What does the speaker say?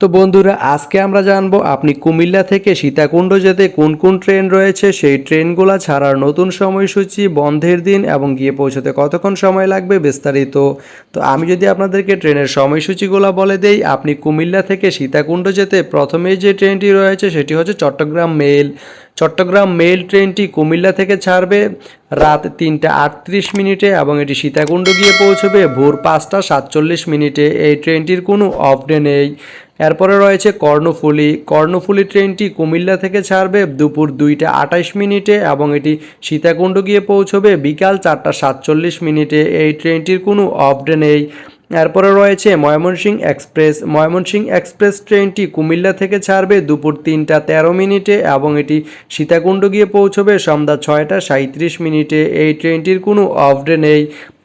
তো বন্ধুরা, আজকে আমরা জানব আপনি কুমিল্লা থেকে সীতাকুণ্ড যেতে কোন কোন ট্রেন রয়েছে, সেই ট্রেনগুলো ছাড়ার নতুন সময়সূচি, বন্ধের দিন এবং গিয়ে পৌঁছতে কতক্ষণ সময় লাগবে বিস্তারিত। তো আমি যদি আপনাদেরকে ট্রেনের সময়সূচিগুলো বলে দেই, আপনি কুমিল্লা থেকে সীতাকুণ্ড যেতে প্রথমে যে ট্রেনটি রয়েছে সেটি হচ্ছে চট্টগ্রাম মেল। চট্টগ্রাম মেল ট্রেনটি কুমিল্লা থেকে ছাড়বে রাত তিনটা আটত্রিশ মিনিটে এবং এটি সীতাকুণ্ড গিয়ে পৌঁছবে ভোর পাঁচটা সাতচল্লিশ মিনিটে। এই ট্রেনটির কোনো অফ ডে নেই। এরপরে রয়েছে কর্ণফুলি। কর্ণফুলি ট্রেনটি কুমিল্লা থেকে ছাড়বে দুপুর দুইটা আঠাইশ মিনিটে এবং এটি সীতাকুণ্ড গিয়ে পৌঁছবে বিকাল চারটা সাতচল্লিশ মিনিটে। এই ট্রেনটির কোনো অফ নেই। এরপরে রয়েছে ময়মনসিংহ এক্সপ্রেস। ময়মনসিংহ এক্সপ্রেস ট্রেনটি কুমিল্লা থেকে ছাড়বে দুপুর তিনটা তেরো মিনিটে এবং এটি সীতাকুণ্ড গিয়ে পৌঁছবে সন্ধ্যা ছয়টা সাঁত্রিশ মিনিটে। এই ট্রেনটির কোনো অফ ডে নেই।